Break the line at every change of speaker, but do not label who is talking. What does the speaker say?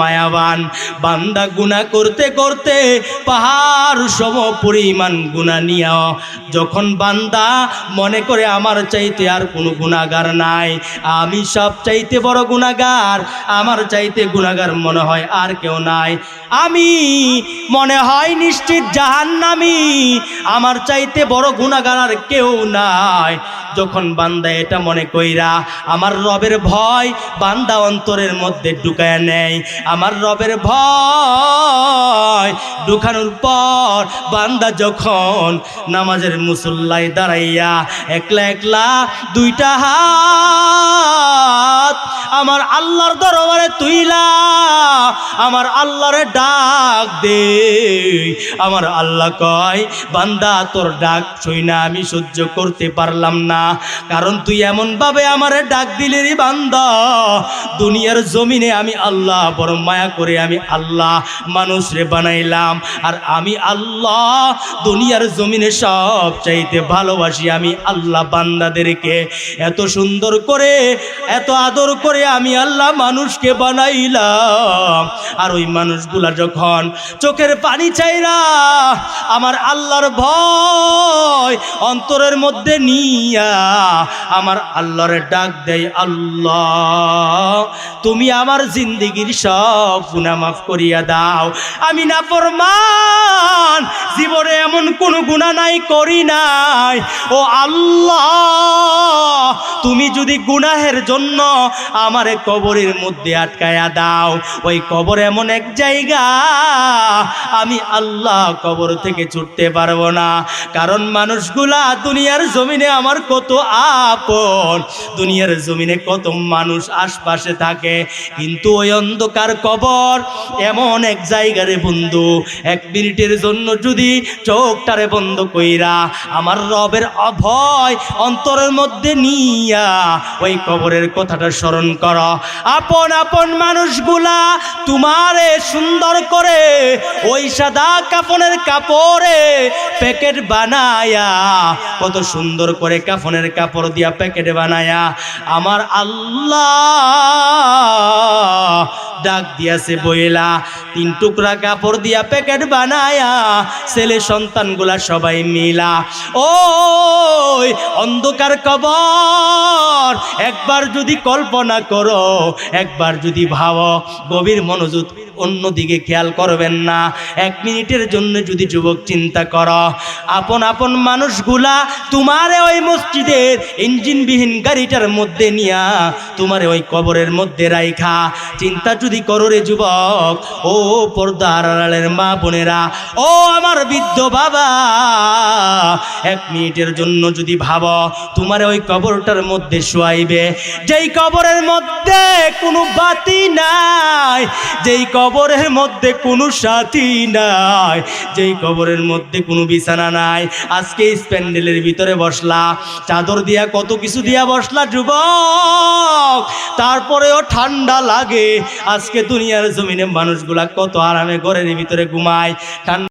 মায়াবান, বান্দা গুণা করতে করতে পাহাড় সম পরিমাণ গুণা নিয়া, যখন বান্দা মনে করে আমার চাইতে আর কোনো গুণাগার নাই, আমি সব চাইতে বড় গুণাগার আমার চাইতে গুণাগার মনে হয় আর কেউ নাই। আমি মনে হয় নিশ্চিত জাহান্নামি, আমার চাইতে বড় গুণাগার আর কেউ নাই। যখন বান্দা এটা মনে কইরা আমার রবের ভয় বান্দা অন্তরের মধ্যে ঢুকায় নেয় আমার রবের ভয় ঢুকানোর পর বান্দা যখন নামাজের মুসল্লায় দাঁড়াইয়া একলা একলা দুইটা হাত আমার আল্লাহর দরবারে তুইলা, আমার আল্লাহরে ডাক দে। আমার আল্লাহ কয়, বান্দা, তোর ডাক ছই না আমি সহ্য করতে পারলাম না। কারণ তুই এমন ভাবে আমারে ডাক দিলি রে বান্দা। দুনিয়ার জমিনে আমি আল্লাহ বড় মায়া করে আমি আল্লাহ মানুষ রে বানাইলাম। আর আমি আল্লাহ, দুনিয়ার জমিনে সব চাইতে ভালোবাসি আমি আল্লাহ বান্দাদেরকে। এত সুন্দর করে, এত আদর করে আমি আল্লাহ মানুষকে বানাইলাম। আর ওই মানুষগুলা যখন চোখের পানি চাইরা আমার আল্লাহর ভয় অন্তরের মধ্যে নিয়া আমার আল্লাহরে ডাক দেয়, আল্লাহ, তুমি আমার জিন্দিগির সব গুণা মাফ করিয়া দাও। আমি না ফরমান জীবনে এমন কোনো গুণা নাই, করি নাই। ও আল্লাহ, তুমি যদি গুনাহের জন্য আমারে কবরের মধ্যে আটকায়া দাও, ওই কবর এমন এক জায়গা, আমি আল্লাহ কবর থেকে ছুটতে পারব না। কারণ মানুষগুলা দুনিয়ার জমিনে আমার কত আপন, দুনিয়ার জমিনে কত মানুষ আশপাশে থাকে। কিন্তু ওই অন্ধকার কবর এমন এক জায়গারে বন্ধু, এক মিনিটের জন্য যদি চোখটারে বন্ধ কইরা আমার রবের অভয় অন্তরের মধ্যে নিয়া ওই কবরের কথাটা স্মরণ কর। আপন আপন মানুষগুলা তোমারে সুন্দর করে ওই সাদা কাফনের কাপড়ে প্যাকেট বানায়া, কত সুন্দর করে কাফনের কাপড় দিয়া প্যাকেট বানায়া। আমার আল্লাহ ডাক দিয়াছে বইলা, তিন টুকরা কাপড় দিয়া প্যাকেট বানায়া ছেলে সন্তানগুলা সবাই মিলা ও অন্ধকার কবর, একবার যদি কল্পনা করো, একবার যদি ভাবো, গভীর মনোযোগ অন্যদিকে খেয়াল করবেন না। এক মিনিটের জন্য যদি যুবক চিন্তা করো, আপন আপন মানুষগুলা তোমারে ওই মসজিদের ইঞ্জিনবিহীন গাড়িটার মধ্যে নিয়া তোমারে ওই কবরের মধ্যে রাইখা। চিন্তা যদি করো রে যুবক, ও পর্দার আড়ালের মা বোনেরা, ও আমার বৃদ্ধ বাবা, এক মিনিটের জন্য যদি ভাবো, তোমারে ওই কবরটার মধ্যে শোয়াইবে। যেই কবরের মধ্যে কোনো বাতি নাই, যেই কবরের মধ্যে কোনো সাথী নাই। যেই কবরের মধ্যে কোনো বিছানা নাই। আজকে স্প্যান্ডেলের ভিতরে বসলা, চাদর দিয়া কত কিছু দিয়া বসলা যুবক। তারপরেও ঠান্ডা লাগে। আজকে দুনিয়ার জমিনে মানুষগুলা কত আরামে ঘরের ভিতরে ঘুমায়। ঠান্ডা